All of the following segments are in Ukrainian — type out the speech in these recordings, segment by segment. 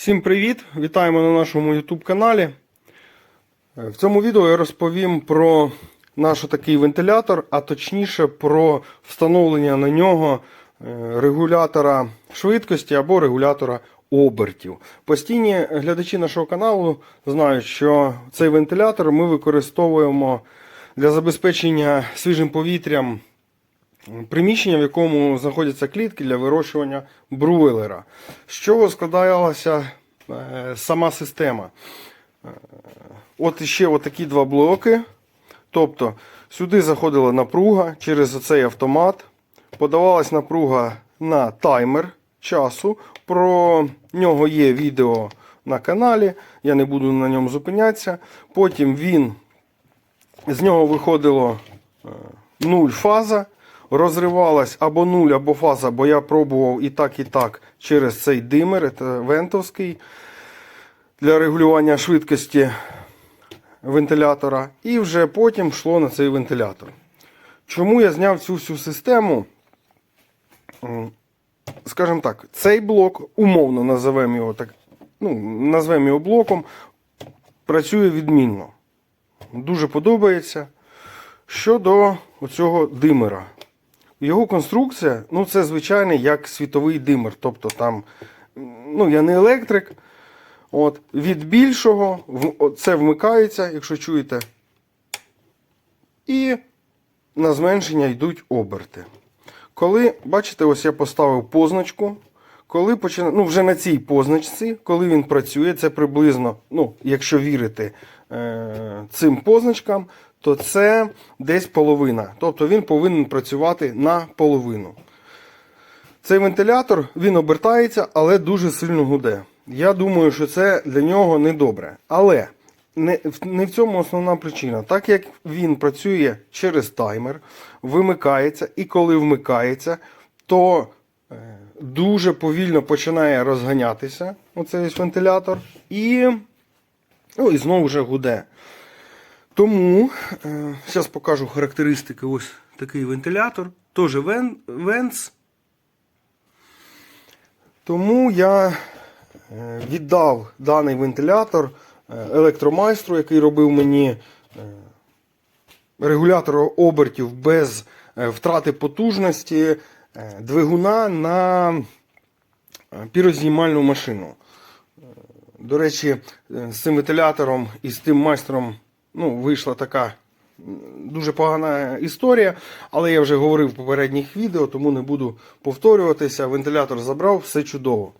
Всім привіт! Вітаємо на нашому YouTube каналі. Е, В цьому відео я розповім про наш такий вентилятор, а точніше про встановлення на нього е, регулятора швидкості або регулятора обертів. Постійні глядачі нашого каналу знають, що цей вентилятор ми використовуємо для забезпечення свіжим повітрям приміщення, в якому знаходяться клітки для вирощування бруйлера. З чого складалася е, сама система? Е, От ще такі два блоки. Тобто сюди заходила напруга через цей автомат. Подавалась напруга на таймер часу. Про нього є відео на каналі. Я не буду на ньому зупинятися. Потім він з нього виходило е, нуль фаза. Розривалась або нуль, або фаза, бо я пробував і так, і так через цей димер, це вентовський, для регулювання швидкості вентилятора. І вже потім йшло на цей вентилятор. Чому я зняв цю всю систему? Скажімо так, цей блок, умовно називаємо його так, ну, назвемо його блоком, працює відмінно. Дуже подобається. Щодо оцього димера. Його конструкція, ну це звичайний як світовий димер. Тобто там, ну я не електрик. От, від більшого це вмикається, якщо чуєте. І на зменшення йдуть оберти. Коли, бачите, ось я поставив позначку. Коли почина... ну, вже на цій позначці, коли він працює, це приблизно, ну, якщо вірити е... цим позначкам, то це десь половина. Тобто він повинен працювати на половину. Цей вентилятор він обертається, але дуже сильно гуде. Я думаю, що це для нього не добре. Але не, не в цьому основна причина. Так як він працює через таймер, вимикається, і коли вмикається, то е, дуже повільно починає розганятися оцей вентилятор. І, ну, і знову вже гуде. Тому, е, зараз покажу характеристики. Ось такий вентилятор. Теж вен, венц. Тому я е, віддав даний вентилятор е, електромайстру, який робив мені е, регулятор обертів без е, втрати потужності е, двигуна на е, пірознімальну машину. Е, До речі, е, з цим вентилятором і з тим майстром ну, вийшла така дуже погана історія, але я вже говорив в попередніх відео, тому не буду повторюватися. Вентилятор забрав, все чудово.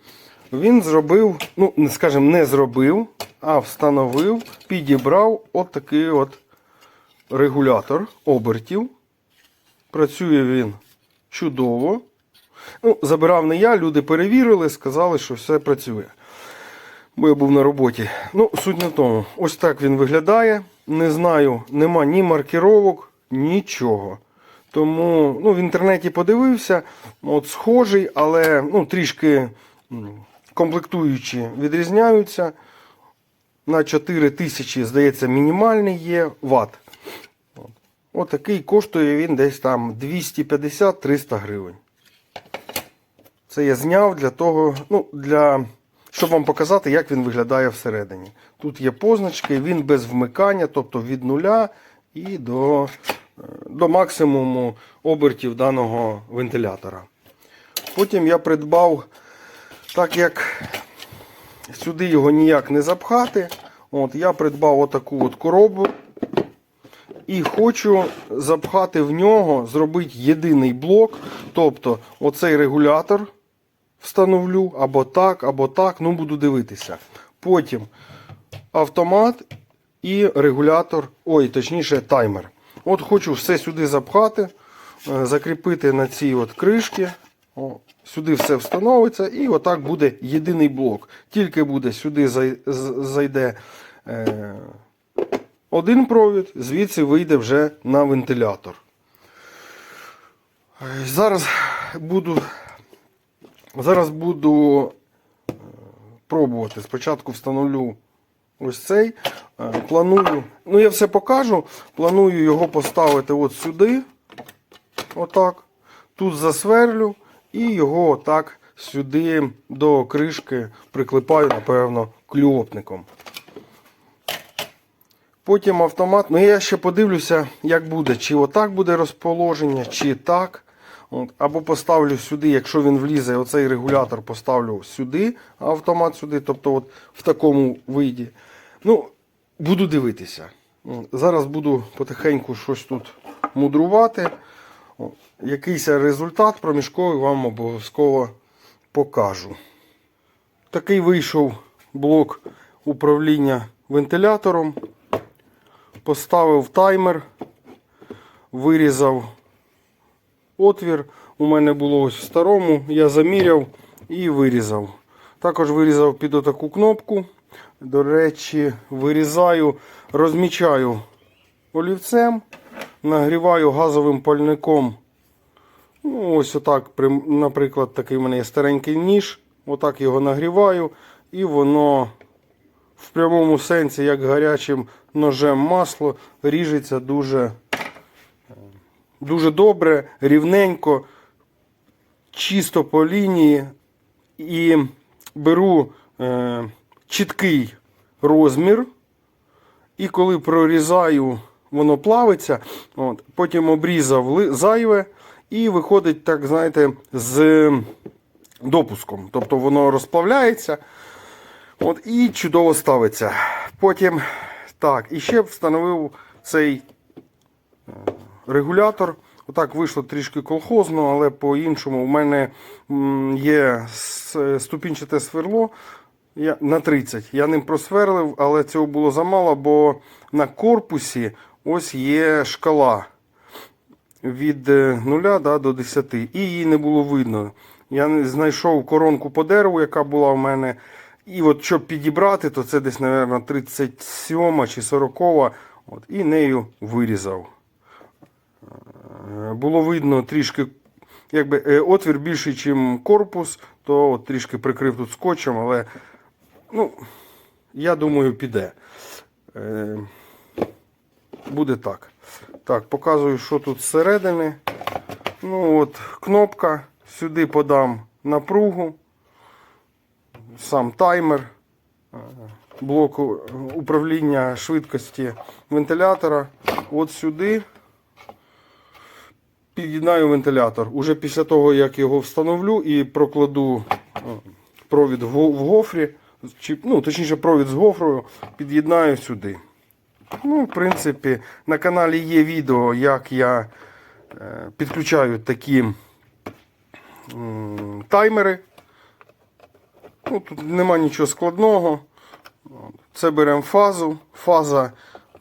Він зробив, ну, скажімо, не зробив, а встановив, підібрав от такий от регулятор обертів. Працює він чудово. Ну, забирав не я, люди перевірили, сказали, що все працює. Бо я був на роботі. Ну, суть в тому. Ось так він виглядає. Не знаю, нема ні маркіровок, нічого. Тому ну, в інтернеті подивився, от схожий, але ну, трішки комплектуючі відрізняються. На 4 тисячі, здається, мінімальний є ватт. От. Отакий коштує він десь там 250-300 гривень. Це я зняв для того, ну, для, щоб вам показати, як він виглядає всередині. Тут є позначки, він без вмикання, тобто від нуля і до, е, до максимуму обертів даного вентилятора. Потім я придбав, так як сюди його ніяк не запхати, от, я придбав отаку от коробу. І хочу запхати в нього, зробити єдиний блок. Тобто оцей регулятор встановлю або так, або так. Ну, буду дивитися. Потім автомат і регулятор, ой, точніше, таймер. От хочу все сюди запхати, е, закріпити на цій от кришці. О, сюди все встановиться і отак буде єдиний блок. Тільки буде сюди зайде. Е, один провід, звідси вийде вже на вентилятор. Е, Зараз буду, зараз буду е, пробувати. Спочатку встановлю ось цей. Е, Планую, ну я все покажу. Планую його поставити от сюди. Отак. Тут засверлю і його отак сюди до кришки приклепаю, напевно, кльопником. Потім автомат. Ну я ще подивлюся, як буде. Чи отак буде розположення, чи так. От, або поставлю сюди, якщо він влізе, оцей регулятор поставлю сюди, автомат сюди, тобто от в такому виді. Ну, буду дивитися. Зараз буду потихеньку щось тут мудрувати. Якийсь результат проміжковий вам обов'язково покажу. Такий вийшов блок управління вентилятором. Поставив таймер, вирізав отвір. У мене було ось в старому, я заміряв і вирізав. Також вирізав під отаку кнопку. До речі, вирізаю, розмічаю олівцем, нагріваю газовим пальником. Ну, ось отак, наприклад, такий в мене є старенький ніж. Отак його нагріваю, і воно в прямому сенсі, як гарячим ножем масло, ріжеться дуже, дуже добре, рівненько, чисто по лінії. І беру е, чіткий розмір. І коли прорізаю, воно плавиться. От, потім обрізав зайве і виходить, так, знаєте, з допуском. Тобто воно розплавляється. От, і чудово ставиться. Потім так, і ще встановив цей е, регулятор. Отак вийшло трішки колхозно, але по-іншому. У мене є ступінчате сверло на 30. Я ним просверлив, але цього було замало, бо на корпусі ось є шкала від 0 да, до 10. І її не було видно. Я знайшов коронку по дереву, яка була в мене. І от щоб підібрати, то це десь, мабуть, 37 чи 40. От, і нею вирізав. Е, Було видно трішки, якби е, отвір більший, ніж корпус, то от трішки прикрив тут скотчем, але ну, я думаю, піде. Е, Буде так. Так, показую, що тут зсередини. Ну от, кнопка. Сюди подам напругу. Сам таймер. Блок управління швидкості вентилятора. От сюди під'єднаю вентилятор. Уже після того, як його встановлю і прокладу е, провід в гофрі, чи, ну, точніше, провід з гофрою, під'єднаю сюди. Ну, в принципі, на каналі є відео, як я е, підключаю такі таймери. Ну, тут нема нічого складного. Це беремо фазу. Фаза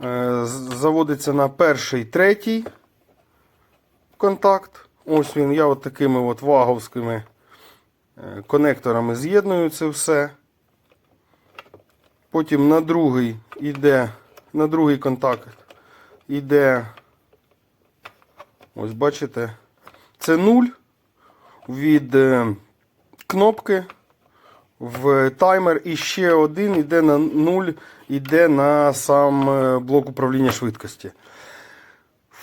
е, заводиться на перший, третій контакт. Ось він. Я от такими от ваговськими е, конекторами з'єдную це все. Потім на другий йде, на другий контакт йде, ось бачите, це 0 від е, кнопки в таймер і ще один йде на 0, йде на сам е, блок управління швидкості.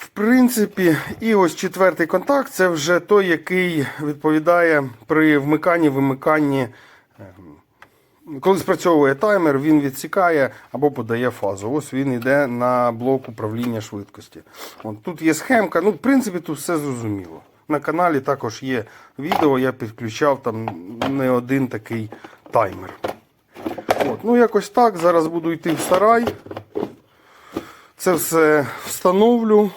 В принципі, і ось четвертий контакт це вже той, який відповідає при вмиканні, вимиканні. ем, Коли спрацьовує таймер, він відсікає або подає фазу. Ось він йде на блок управління швидкості. От, тут є схемка. Ну, в принципі, тут все зрозуміло. На каналі також є відео, я підключав там не один такий таймер. От, ну, якось так. Зараз буду йти в сарай. Це все встановлю,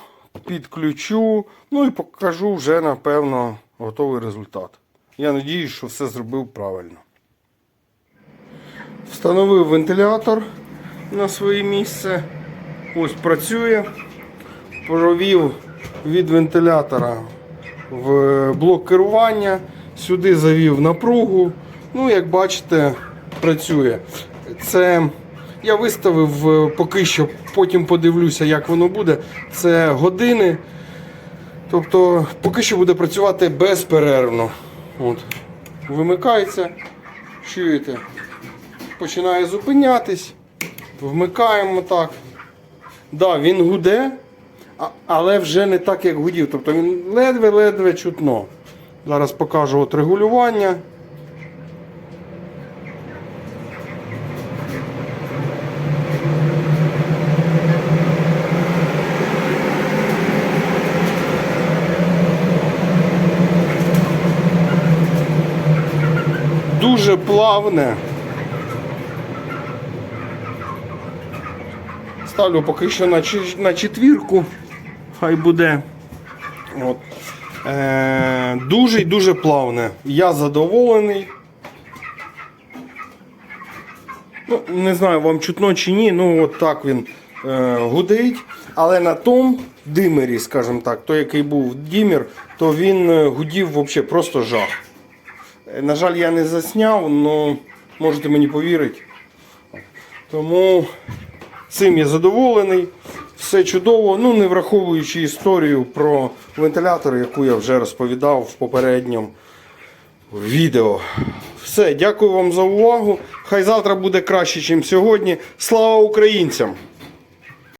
підключу, ну і покажу вже, напевно, готовий результат. Я надіюсь, що все зробив правильно. Встановив вентилятор на своє місце. Ось працює. Провів від вентилятора в блок керування. Сюди завів напругу. Ну, як бачите, працює. Це я виставив е, поки що, потім подивлюся, як воно буде. Це години. Тобто, поки що буде працювати безперервно. От. Вимикається. Чуєте? Починає зупинятись. Вмикаємо так. Да, він гуде, але вже не так, як гудів. Тобто він ледве-ледве чутно. Зараз покажу от регулювання. Плавне. Ставлю поки що на, на четвірку. Хай буде. От. Е, дуже і дуже плавне. Я задоволений. Ну, не знаю, вам чутно чи ні, ну от так він е, гудить. Але на тому димері, скажімо так, той, який був дімер, то він е, гудів взагалі просто жах. Е, На жаль, я не засняв, але можете мені повірити. Тому цим я задоволений. Все чудово, ну не враховуючи історію про вентилятор, яку я вже розповідав в попередньому відео. Все, дякую вам за увагу. Хай завтра буде краще, ніж сьогодні. Слава українцям!